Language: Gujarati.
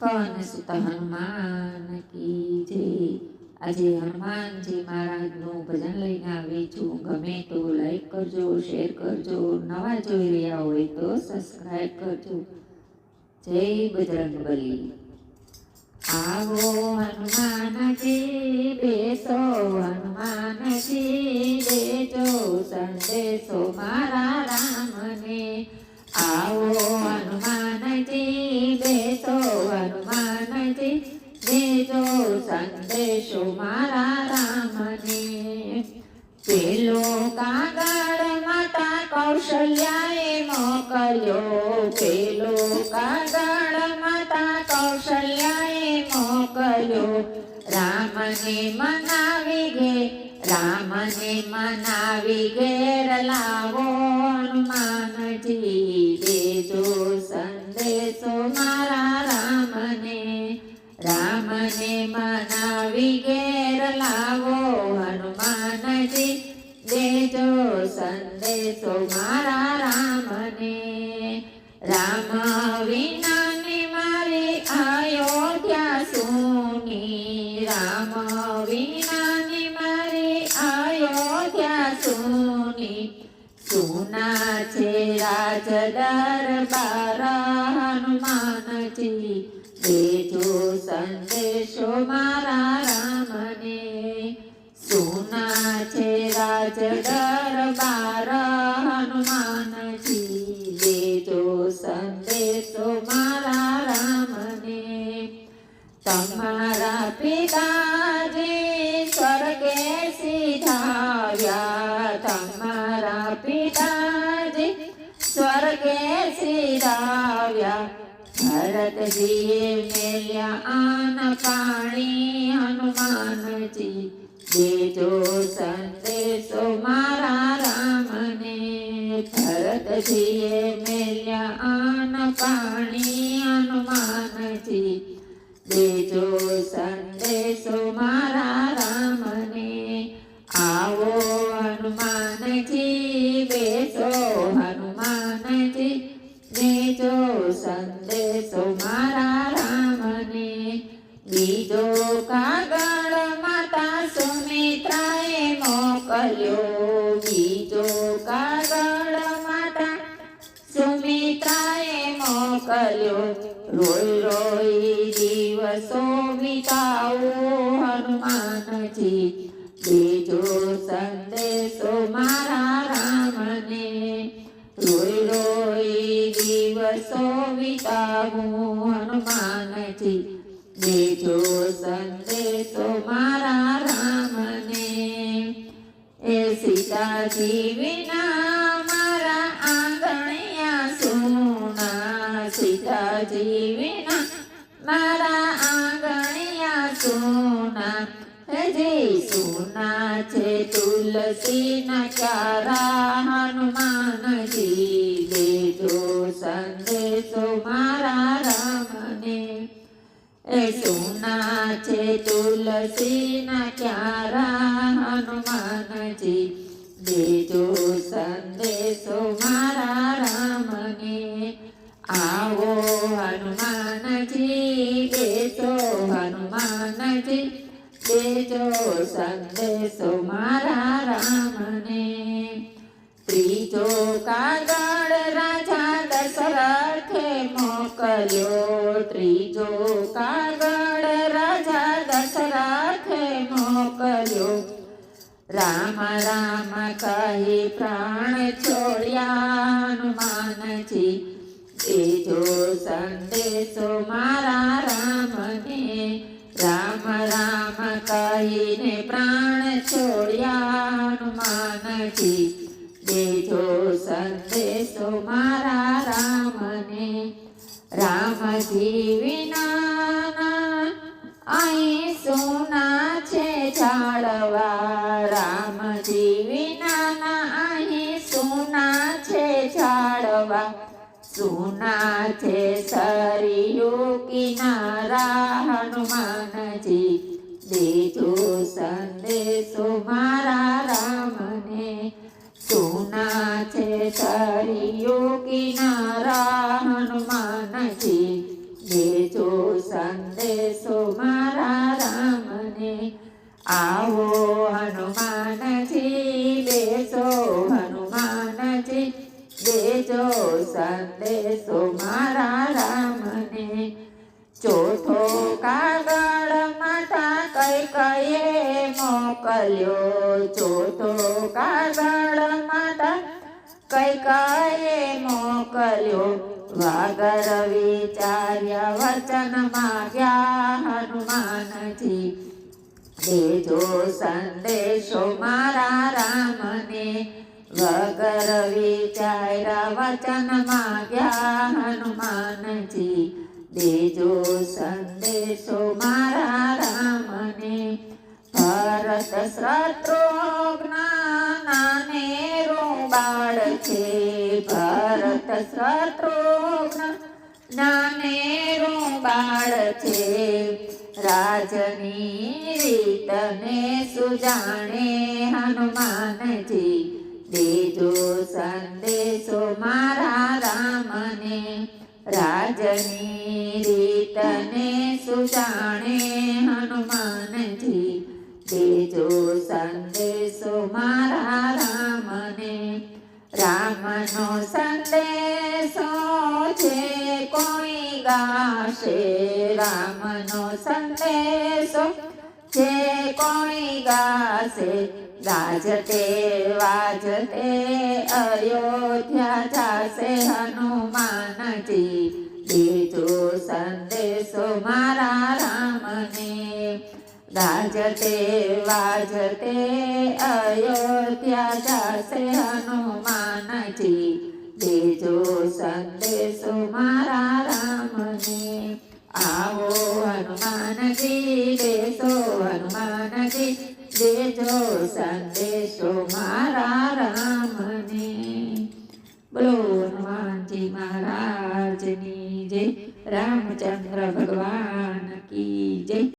પવન સુત હનુમાન કી જય આજે હનુમાનજી મહારાજનું ભજન લઈને આવી છું. ગમે તો લાઈક કરજો શેર કરજો નવા જોઈ રહ્યા હોય તો સબસ્ક્રાઈબ કરજો. જય બજરંગ બલી આવો હનુમાનજી બેસો હનુમાનજી બેજો. સંદેશો મારા રામને. આવો કૌશલ્યાએ મોકલ્યો પેલો કાગળ માતા કૌશલ્યાએ મોકલ્યો રામને મનાવી ગે, રામને મનાવી ઘેર લાવો હનુમાનજી. દેજો સંદેશો મારા રામને. રામ વિનાની મારી અયોધ્યા સુની. રામ વિનાની મારી અયોધ્યા સુની. સુના છે રાજ દરબાર હનુમાનજી દેજો સંદેશો મારા રાજ દરબાર હનુમાનજી દેજો સંદેશો મારા રામને તમારા પિતાજી સ્વર્ગે સીધાયા તમારા પિતાજી સ્વર્ગે સીધાવ્યા ભરતજીએ મેલ્યા આન પાણી હનુમાનજી દેજો સંદેશો દેજો સંદેશો મારા રામને. આવો હનુમાનજી બેસો હનુમાનજી દેજો સંદેશો મારા મોકલ્યો રોઈ રોઈ દિવસો વિતાવો હનુમાનજી બીજો સંદેશો મારા રામને રોઈ રોઈ દિવસો વિતાવું હનુમાનજી બીજો સંદેશો મારા સીતાજી વિના મારા આંગણિયા સુના. હજી સુના છે તુલસીના ચારા હનુમાનજી દેજો સંદેશો મારા રામને. એ સુના, છે સંદેશો મોકલ્યો ત્રીજો કાગળ રાજા દશરથે મોકલ્યો. રામ રામ કહી, પ્રાણ છોડ્યા હનુમાનજી દેજો સંદેશો મારા રામને. રામ રામ કહીને, પ્રાણ છોડ્યા હનુમાનજી દેજો સંદેશો મારા રામજી વિના અહીં સોના છે ઝાડવા રામ જીવિના અહીં સોના છે ઝાડવા સોના છે સરિયો કિનારા, હનુમાનજી. દેજો સંદેશો મારા રામને. સોના છે સરિયો કિનારા, હનુમાનજી. સંદેશો મારા રામને. આવો હનુમાનજી, બેસો હનુમાનજી દેજો સંદેશો મારા રામને. ચોથો કાગળ માતા કઈ કઈએ મોકલ્યો? ચોથો કાગળ માતા કઈ કઈએ મોકલ્યો? વાગર વિચાર્યા વચન માગ્યા હનુમાનજી દેજો સંદેશો મારા રામને. વગર વિચાર્યા વચન માગ્યા હનુમાનજી દેજો સંદેશો મારા રામને. ભરત શત્રુઘ્નાને શત્રુઘ્ન નાને રૂબાળ છે. રાજની રીતને સુજાણે હનુમાનજી. દેજો સંદેશો મારા રામને. રાજની રીતને સુજાણે હનુમાનજી. દેજો સંદેશો મારા રામનો સંદેશો છે, કોઈ ગાશે. રામનો સંદેશો છે, કોઈ ગાશે. ગાજતે વાજતે અયોધ્યા જાશે હનુમાનજી. દેજો સંદેશો મારા રામને. ગાજતે વાજતે, અયોધ્યા જશે હનુમાનજી. દેજો સંદેશો મારા રામને. આવો હનુમાનજી દેશો હનુમાનજી. દેજો સંદેશો મારા રામને. બોલો હનુમાનજી મહારાજની જય. રામચંદ્ર ભગવાન કી જય.